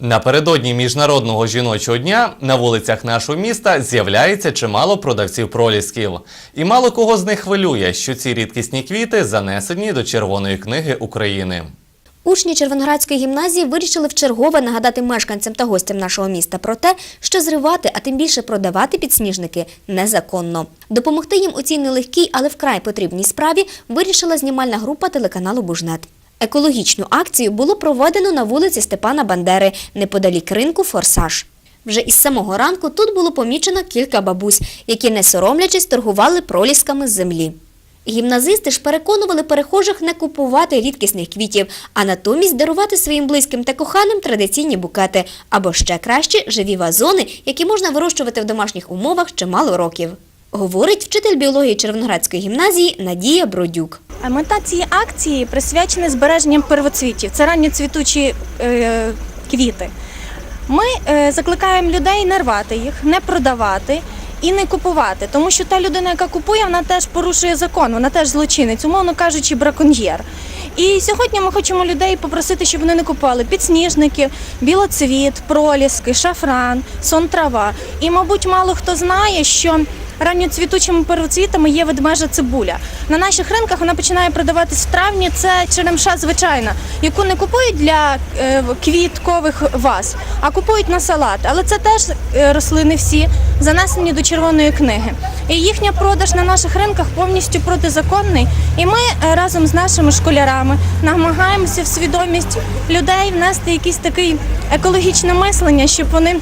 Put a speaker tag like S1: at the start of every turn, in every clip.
S1: Напередодні міжнародного жіночого дня на вулицях нашого міста з'являється чимало продавців пролісків. І мало кого з них хвилює, що ці рідкісні квіти занесені до Червоної книги України.
S2: Учні Червоноградської гімназії вирішили вчергове нагадати мешканцям та гостям нашого міста про те, що зривати, а тим більше продавати підсніжники незаконно. Допомогти їм у цій нелегкій, але вкрай потрібній справі вирішила знімальна група телеканалу Бужнет. Екологічну акцію було проведено на вулиці Степана Бандери, неподалік ринку Форсаж. Вже із самого ранку тут було помічено кілька бабусь, які, не соромлячись, торгували пролісками з землі. Гімназисти ж переконували перехожих не купувати рідкісних квітів, а натомість дарувати своїм близьким та коханим традиційні букети або ще краще живі вазони, які можна вирощувати в домашніх умовах чимало років. Говорить вчитель біології Червоноградської гімназії Надія Бродюк.
S3: Мета цієї акції присвячена збереженням первоцвітів. Це ранньоцвітучі е, квіти. Ми е, закликаємо людей не рвати їх, не продавати і не купувати, тому що та людина, яка купує, вона теж порушує закон, вона теж злочинець, умовно кажучи, браконьєр. І сьогодні ми хочемо людей попросити, щоб вони не купували підсніжники, білоцвіт, проліски, шафран, сон трава. І, мабуть, мало хто знає, що ранньоцвітучими первоцвітами є ведмежа цибуля. На наших ринках вона починає продаватись в травні. Це черемша звичайна, яку не купують для е, квіткових ваз, а купують на салат. Але це теж е, рослини всі занесені до червоної книги. І їхня продаж на наших ринках повністю протизаконний. І ми е, разом з нашими школярами намагаємося в свідомість людей внести якийсь такий екологічне мислення, щоб вони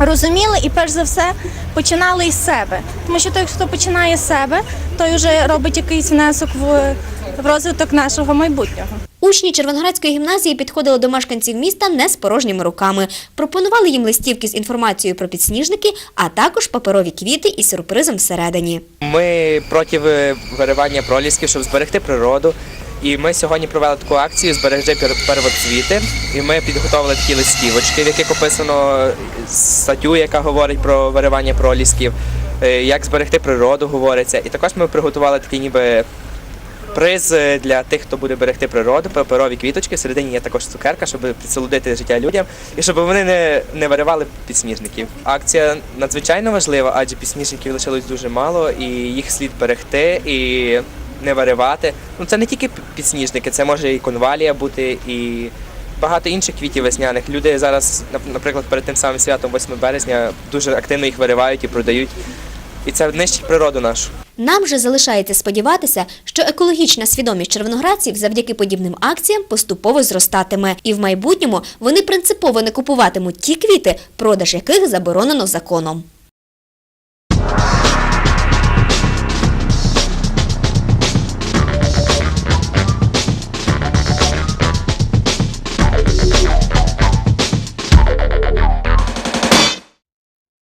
S3: розуміли і перш за все починали із себе. Тому що той, хто починає з себе, той вже робить якийсь внесок в, в розвиток нашого майбутнього.
S2: Учні Червоноградської гімназії підходили до мешканців міста не з порожніми руками. Пропонували їм листівки з інформацією про підсніжники, а також паперові квіти із сюрпризом всередині.
S4: Ми проти виривання пролісків, щоб зберегти природу. І ми сьогодні провели таку акцію Збережи пер- первоцвіти. І ми підготовили такі листівочки, в яких описано статтю, яка говорить про виривання пролісків, е, як зберегти природу, говориться. І також ми приготували такий ніби приз для тих, хто буде берегти природу, паперові квіточки. Всередині є також цукерка, щоб підсолодити життя людям і щоб вони не, не виривали підсніжників. Акція надзвичайно важлива, адже підсніжників лишилось дуже мало, і їх слід берегти і не виривати. Ну це не тільки підсніжники, це може і конвалія бути, і багато інших квітів весняних. Люди зараз, нап- наприклад, перед тим самим святом, 8 березня, дуже активно їх виривають і продають. І це нищить природу нашу.
S2: Нам же залишається сподіватися, що екологічна свідомість червоноградців завдяки подібним акціям поступово зростатиме, і в майбутньому вони принципово не купуватимуть ті квіти, продаж яких заборонено законом.